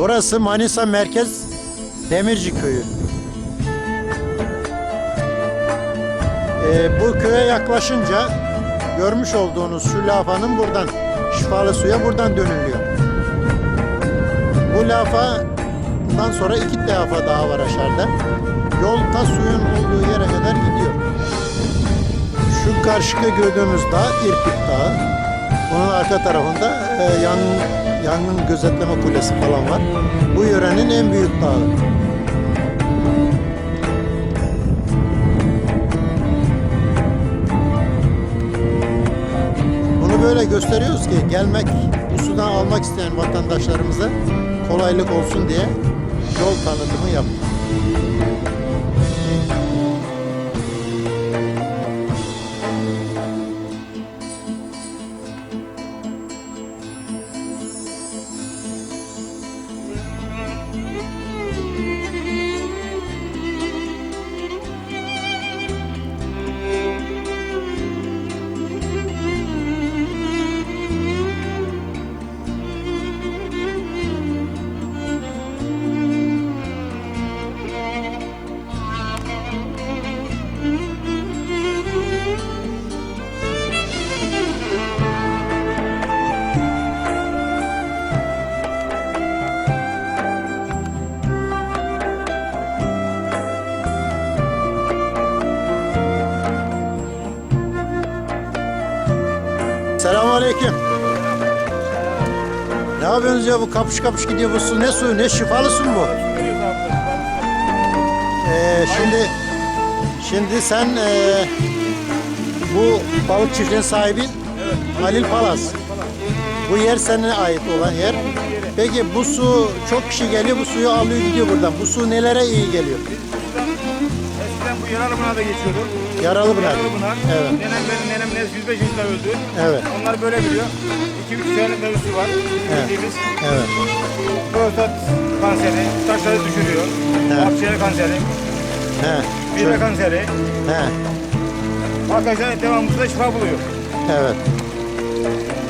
Burası Manisa Merkez Demirci Köyü. Ee, bu köye yaklaşınca görmüş olduğunuz şu lafanın buradan, şifalı suya buradan dönülüyor. Bu lafadan sonra iki lafa daha var aşağıda. Yol ta suyun olduğu yere kadar gidiyor. Şu karşıda gördüğümüz dağ İrpik Dağı. Onun arka tarafında e, yangın, yangın gözetleme kulesi falan var. Bu yörenin en büyük dağı. Böyle gösteriyoruz ki gelmek, bu sudan almak isteyen vatandaşlarımıza kolaylık olsun diye yol tanıtımı yaptık. Selamünaleyküm. Ne yapıyorsunuz ya bu kapış kapış gidiyor bu su ne su ne şifalı bu? Ee, şimdi şimdi sen ee, bu balık çiftliğinin sahibi Halil Palas. Bu yer senin ait olan yer. Peki bu su çok kişi geliyor bu suyu alıyor gidiyor buradan. Bu su nelere iyi geliyor? Yaralı buna da geçiyordu. Yaralı Pınar. Yaralı buna. Evet. Nenem benim nenem ne 105 yaşında öldü. Evet. Onlar böyle biliyor. 2-3 senelik mevzusu var. Evet. Bildiğimiz. Evet. Prostat kanseri, taşları düşürüyor. Evet. Akciğer kanseri, He. mide kanseri. He. Arkadaşlar devamlı şifa buluyor. Evet.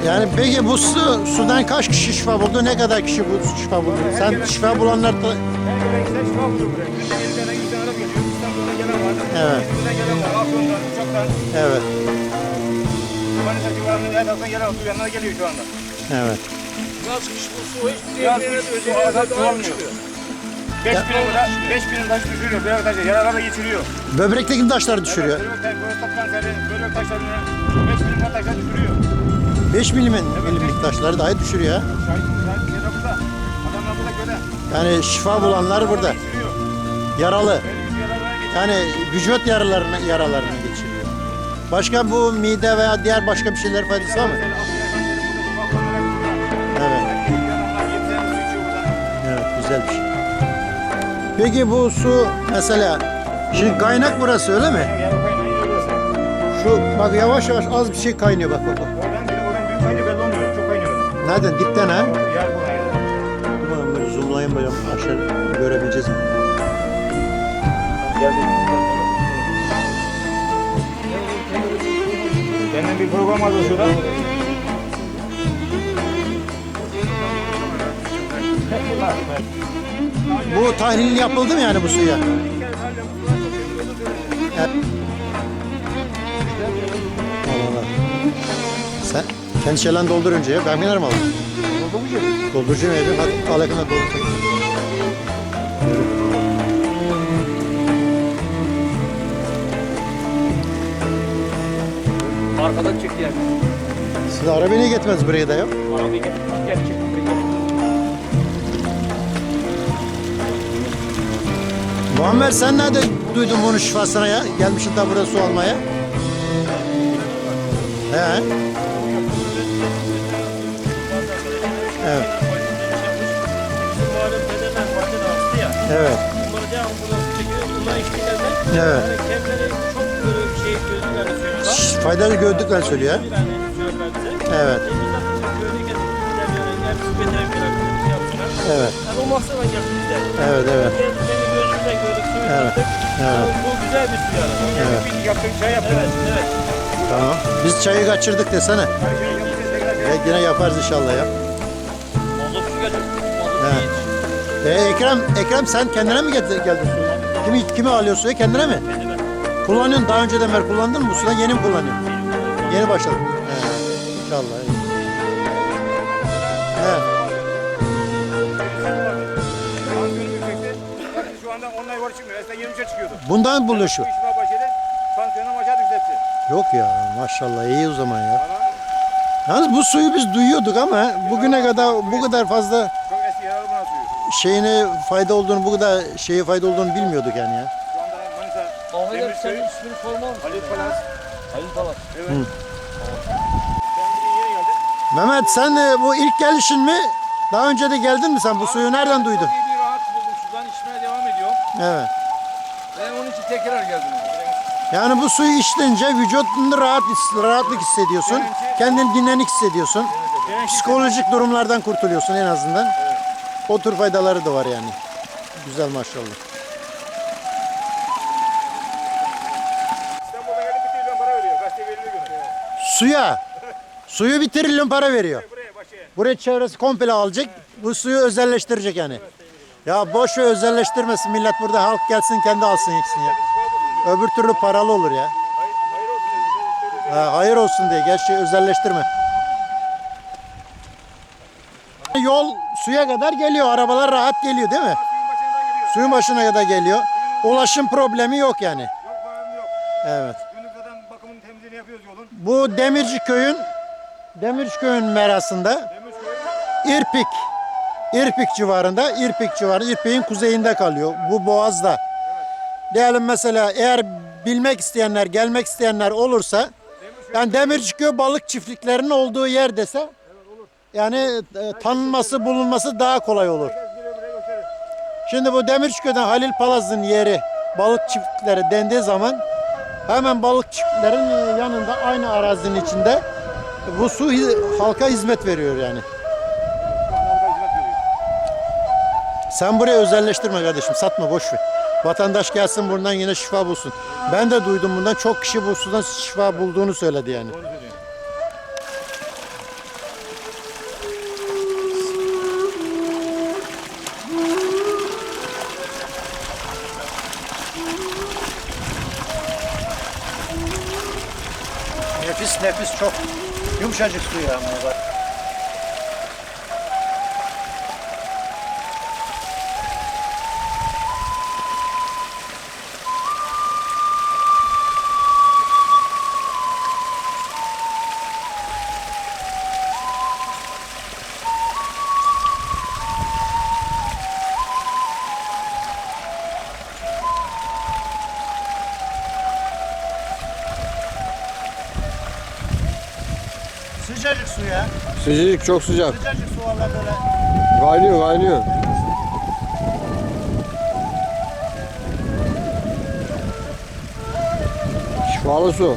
Yani peki bu su, sudan kaç kişi şifa buldu? Ne kadar kişi bu şifa buldu? Sen şifa bulanlar da... Her gelen kişiler şifa buluyor buraya. Günde 50 tane Evet. İzmir'den gelen. Afyon'dan, Uşak'tan. Evet. Manisa civarından her taraftan gelen. Bu yanına geliyor şu anda. Evet. Yaz kış bu su hiçbir Yaz yerine kış özel su arada yerine çoğalmıyor. çıkıyor. 5 binin taş, 5 binin taş düşürüyor. Bir arkadaşlar yaralar da geçiriyor. Böbrekteki taşları düşürüyor. Evet, böbrek, prostat kanseri, böbrek taşlarını 5 bin taşlar düşürüyor. 5 milimin milimlik taşları dahi düşürüyor. Şahit, şahit, şeyde burada. Adamlar burada göre. Yani şifa bulanlar burada. Geçiriyor. Yaralı. Böyle bir yaralara. Yani vücut yaralarını, yaralarını geçiriyor. Başka bu mide veya diğer başka bir şeyler faydası var mı? Evet. Evet, güzel bir şey. Peki bu su mesela, şimdi kaynak burası öyle mi? Şu bak yavaş yavaş az bir şey kaynıyor bak bak bak. Nereden? Dipten ha? Böyle zoomlayayım böyle aşağı görebileceğiz mi? Benden bir program vardı şurada. Bu tahlil yapıldı mı yani bu suya? Evet. Sen kendi şelen doldur önce ya. Ben binerim alayım. Dolduracağım evde. Hadi al yakına doldur. Yani. Siz araba niye getirmez buraya da ya? Arabayı çık. Gel. Muammer sen nerede duydun bunu şifasına ya? Gelmişsin de buraya su almaya. He. Evet. Evet. Evet. Faydalı gördüklerini söylüyor. Evet. Evet. Yani o maksatla geldik bizler. Evet, evet. Kendi gözümüzle gördük, suyu Evet, tattık. evet. Bu, bu güzel bir su yani. Evet. Bir yaptık şey yaptık. Evet, evet. Tamam. Biz çayı kaçırdık desene. Ya yine yaparız inşallah ya. Mazot su Evet. değil. E, Ekrem, Ekrem sen kendine mi geldin, geldin suyu? Kimi, kimi alıyorsun suyu kendine mi? Kendime. Kullanıyorsun. Daha önceden beri kullandın mı bu sudan? Yeni mi kullanıyorsun? Yeni başladın. He, inşallah. He. Şu anda ondan yukarı çıkmıyor. Eskiden 23'e çıkıyordu. Bundan mı buluyor şu? İşime başladı. Tansiyonum aşağı düştü hepsi. Yok ya maşallah iyi o zaman ya. Yalnız bu suyu biz duyuyorduk ama bugüne kadar bu kadar fazla çok eski yararlı buna suyu. şeyine fayda olduğunu, bu kadar şeye fayda olduğunu bilmiyorduk yani ya. Ahmet abi senin ismini sormam mısın? Halil Palas. Halil Palas. Evet. Geldim. Mehmet sen de bu ilk gelişin mi? Daha önce de geldin mi sen? Bu suyu nereden duydun? Bir rahat buldum. Sudan içmeye devam ediyorum. Evet. Ben onun için tekrar geldim. Yani bu suyu içtince vücudunda rahat rahatlık hissediyorsun. Kendini dinlenik hissediyorsun. Psikolojik durumlardan kurtuluyorsun en azından. O tür faydaları da var yani. Güzel maşallah. Suya. Suyu bir trilyon para veriyor. Buraya çevresi komple alacak. Bu suyu özelleştirecek yani. Ya boş ver özelleştirmesin millet burada halk gelsin kendi alsın içsin ya. Öbür türlü paralı olur ya. Hayır, hayır olsun. Ha, hayır olsun diye gerçi özelleştirme. Yol suya kadar geliyor. Arabalar rahat geliyor değil mi? Suyun başına kadar geliyor. Ulaşım problemi yok yani. Evet. Bu Demirci köyün Demirci köyün merasında İrpik İrpik civarında İrpik civarı İrpik'in kuzeyinde kalıyor. Bu boğazda. Diyelim mesela eğer bilmek isteyenler, gelmek isteyenler olursa yani Demirciköy balık çiftliklerinin olduğu yer dese yani e, tanınması, bulunması daha kolay olur. Şimdi bu Demirciköy'den Halil Palaz'ın yeri balık çiftlikleri dendiği zaman hemen balık çiftliklerin e, yanında aynı arazinin içinde bu su halka hizmet veriyor yani. Sen buraya özelleştirme kardeşim satma boş ver. Vatandaş gelsin buradan yine şifa bulsun. Ben de duydum bundan çok kişi bu sudan şifa bulduğunu söyledi yani. Doğru Nefis nefis çok yumuşacık su ya bak. Sıcacık su ya. Sıcacık çok sıcak. Sıcacık su valla böyle. Kaynıyor kaynıyor. Şifalı su.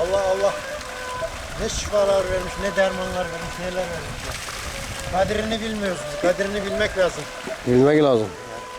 Allah Allah. Ne şifalar vermiş, ne dermanlar vermiş, neler vermiş ya. Kadrini bilmiyoruz. Kadrini bilmek lazım. Bilmek lazım.